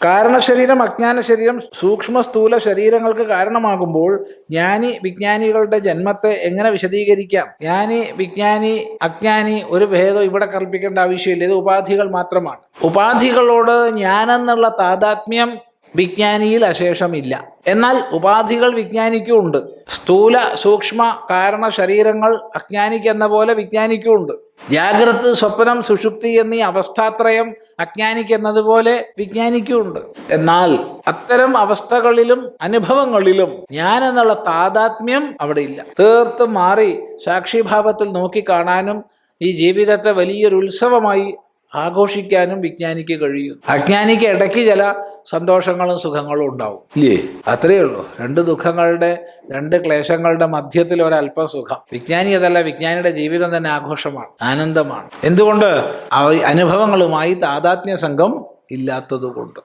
കാരണശരീരം അജ്ഞാന ശരീരം സൂക്ഷ്മ സ്ഥൂല ശരീരങ്ങൾക്ക് കാരണമാകുമ്പോൾ ജ്ഞാനി വിജ്ഞാനികളുടെ ജന്മത്തെ എങ്ങനെ വിശദീകരിക്കാം? ജ്ഞാനി വിജ്ഞാനി അജ്ഞാനി ഒരു ഭേദം ഇവിടെ കൽപ്പിക്കേണ്ട ആവശ്യമില്ല. ഇത് ഉപാധികൾ മാത്രമാണ്. ഉപാധികളോട് ഞാനെന്നുള്ള താതാത്മ്യം വിജ്ഞാനിയിൽ അശേഷമില്ല. എന്നാൽ ഉപാധികൾ വിജ്ഞാനിക്കും ഉണ്ട് സ്ഥൂല സൂക്ഷ്മ കാരണ ശരീരങ്ങൾ അജ്ഞാനിക്ക് എന്ന പോലെ വിജ്ഞാനിക്കും ഉണ്ട് ജാഗ്രത് സ്വപ്നം സുഷുപ്തി എന്നീ അവസ്ഥാത്രയം അജ്ഞാനിക്ക് എന്നതുപോലെ വിജ്ഞാനിക്കും ഉണ്ട് എന്നാൽ അത്തരം അവസ്ഥകളിലും അനുഭവങ്ങളിലും ഞാൻ എന്നുള്ള താതാത്മ്യം അവിടെ ഇല്ല തീർത്തും മാറി സാക്ഷിഭാവത്തിൽ നോക്കിക്കാണാനും ഈ ജീവിതത്തെ വലിയൊരു ഉത്സവമായി ആഘോഷിക്കാനും വിജ്ഞാനിക്ക് കഴിയും. അജ്ഞാനിക്ക് ഇടയ്ക്ക് ചില സന്തോഷങ്ങളും സുഖങ്ങളും ഉണ്ടാവും. ഇല്ലേ? അത്രയേ ഉള്ളൂ. രണ്ട് ദുഃഖങ്ങളുടെ രണ്ട് ക്ലേശങ്ങളുടെ മധ്യത്തിൽ ഒരല്പം സുഖം. വിജ്ഞാനി അതല്ല വിജ്ഞാനിയുടെ ജീവിതം തന്നെ ആഘോഷമാണ് ആനന്ദമാണ്. എന്തുകൊണ്ട്? അനുഭവങ്ങളുമായി താതാത്മ്യ സംഘം ഇല്ലാത്തതുകൊണ്ട്.